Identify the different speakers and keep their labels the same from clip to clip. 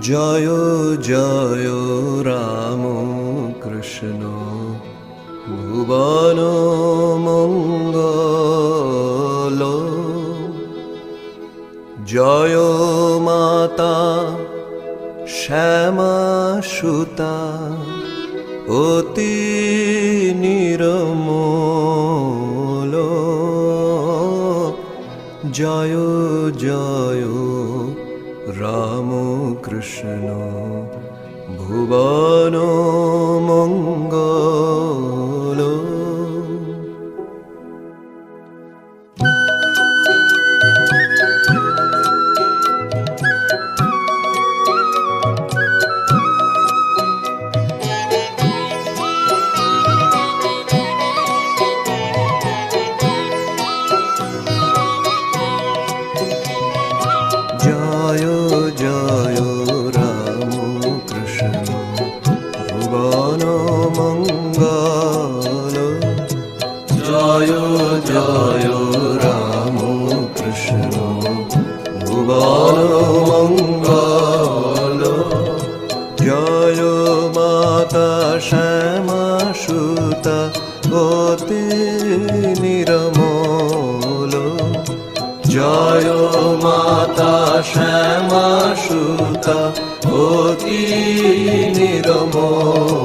Speaker 1: জয় জয় রাম কৃষ্ণ, ভুবন মঙ্গল। জয় মাতা, শ্যামা সুতা, অতি নিরমল। জয় জয় রাম কৃষ্ণ ভুবন মঙ্গল। রাম কৃষ্ণ ভুবন মঙ্গল জয় মাতা শ্যামা সুতা অতি নিরমল জয় মাতা শ্যামা সুতা অতি নিরমল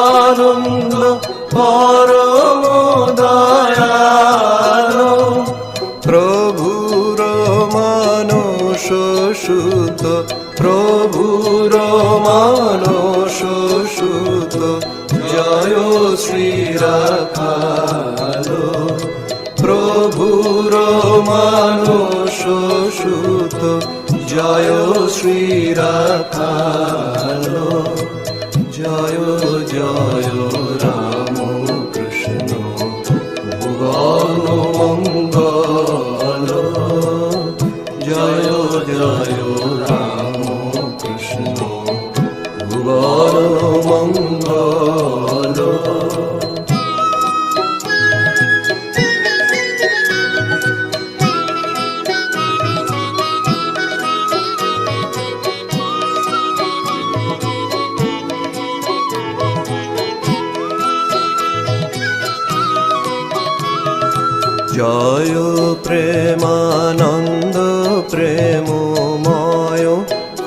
Speaker 1: আনন্দ, পরম দয়াল। প্রভুর মানস সুত প্রভুর মানস সুত জয় শ্রী রাখাল প্রভুর সুত জয় শ্রী রাখাল জয় জয়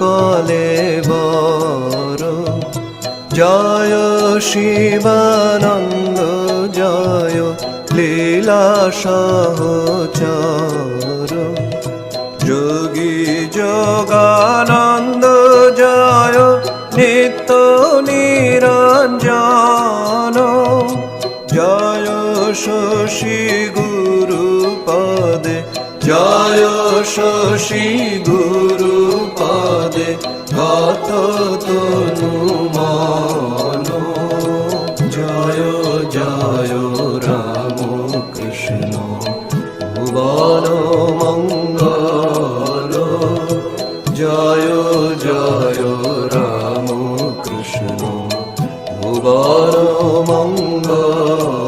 Speaker 1: কলেবর জয় শিবানন্দ, জয় লীলা সহচর। যোগী যোগানন্দ, জয় নিত্য নিরঞ্জন। জয় শশী গুরু পদে জয় শশী গুরু পদে গত তনু মন। জয় জয় রাম কৃষ্ণ ভুবন মঙ্গল। জয় জয় রাম কৃষ্ণ ভুবন মঙ্গল।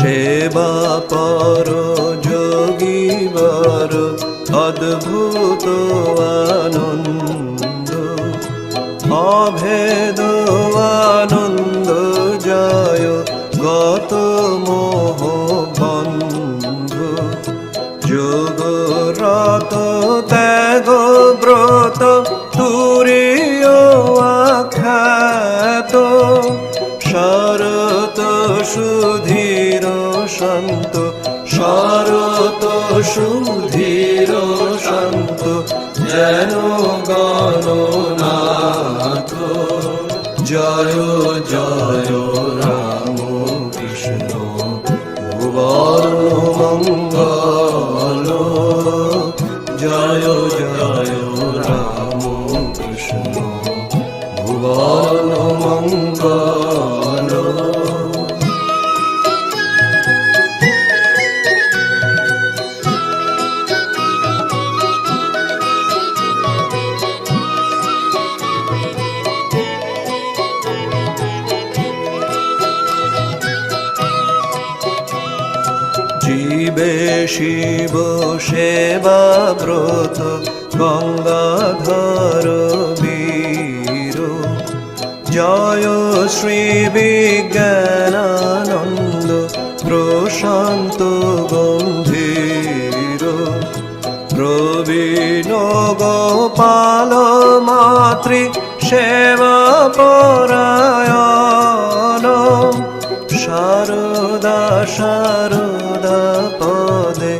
Speaker 1: সেবা পর যোগীবর অদ্ভুত আনন্দ অভেদ আনন্দ জয় গত সুধীর শান্ত যেন গণনাথ। জয় জয় রাম কৃষ্ণ ভুবন মঙ্গল। জীবে শিব সেবা ব্রত গঙ্গাধর বীর। জয় শ্রী বিজ্ঞানানন্দ, প্রশান্ত গম্ভীর। প্রবীণ গোপাল মাতৃ, সেবা পরায়ণ। শারদা পদে,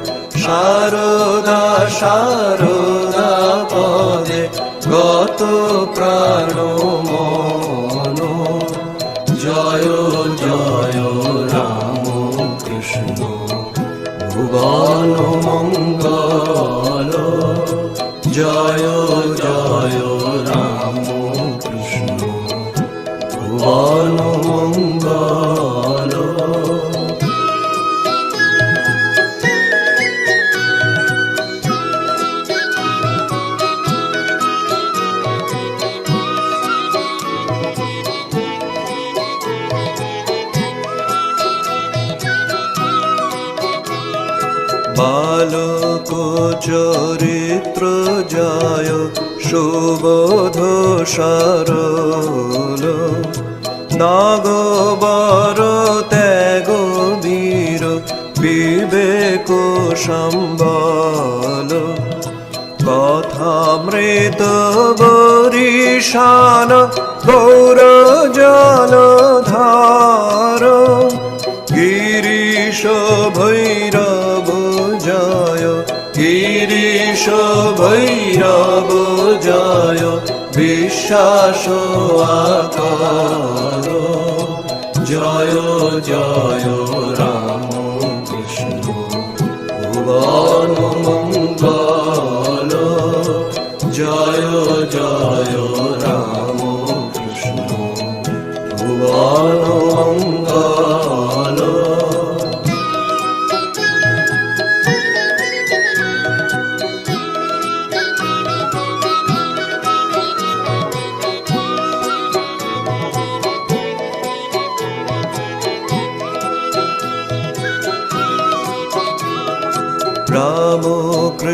Speaker 1: শারদা শারদা পদে, গত প্রাণ জয় জয় রাম কৃষ্ণ, ভুবন মঙ্গল। জয় জয় রাম কৃষ্ণ, ভুবন মঙ্গল। চরিত্র জয় সুবোধ সরল নাগবর ত্যাগ বীর বিবেক সম্বল। কথামৃত বরিশান গৌর জলধার গিরিশ ভৈরব ভৈরব জয়, বিশ্বাস আকার। জয় জয়, রাম কৃষ্ণ, ভুবন মঙ্গল। জয় জয়, রাম কৃষ্ণ, ভুবন মঙ্গল।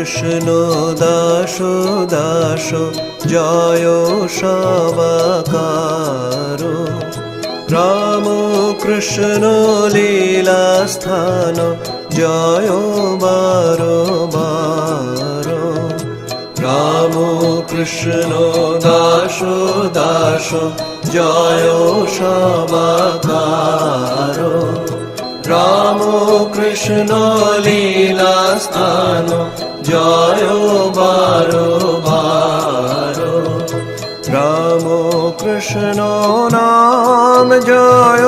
Speaker 1: কৃষ্ণ দাস দাস, জয় সবাকার। রাম কৃষ্ণ লীলা স্থান, জয় বার বার। রাম কৃষ্ণ দাস দাস, জয় সবাকার। রাম কৃষ্ণ লীলা স্থান, জয় বার বার। রাম কৃষ্ণ নাম জয়,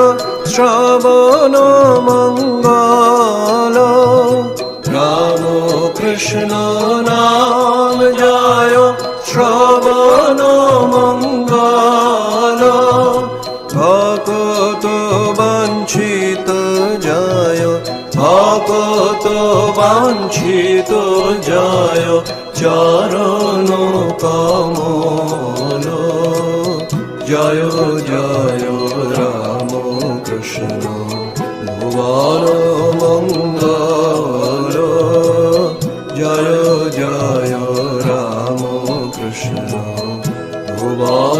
Speaker 1: শ্রবণ মঙ্গল। রাম কৃষ্ণ নাম জয়, শ্রবণ মঙ্গল। ভকত বাঞ্ছিত জয় ভকত বাঞ্ছিত জয় চরণ কমল। জয় জয় রাম কৃষ্ণ ভুবন মঙ্গল। জয় জয় রাম কৃষ্ণ ভুবন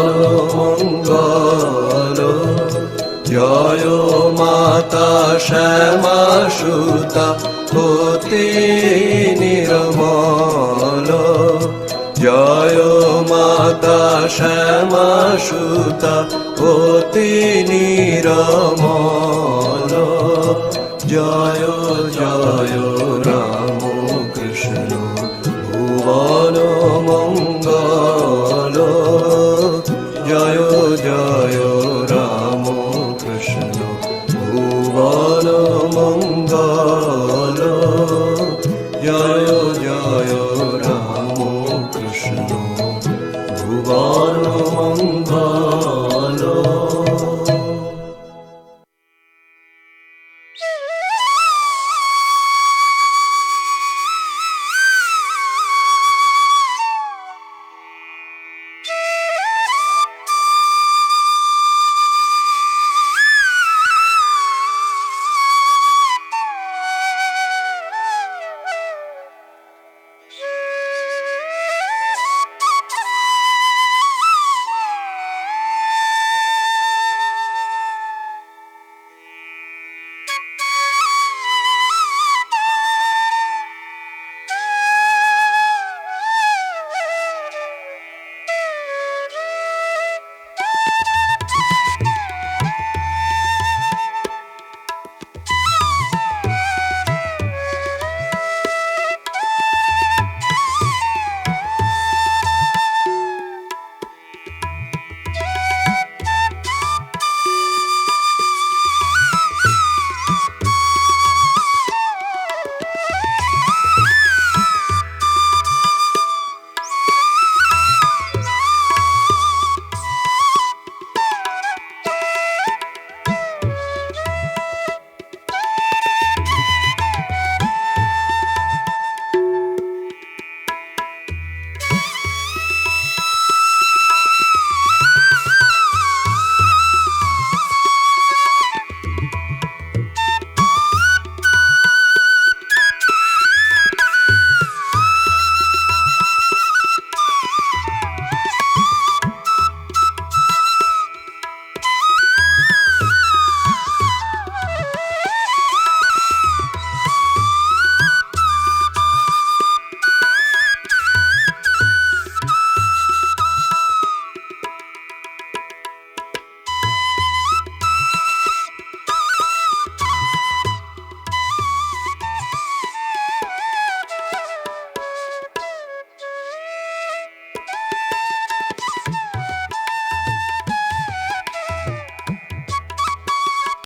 Speaker 1: মঙ্গল। জয় মাতা শ্যামা সুতা হতে নিরমল। জয় মাতা শ্যামা সুতা হতে নিরমল। জয় জয় ভুবন মঙ্গল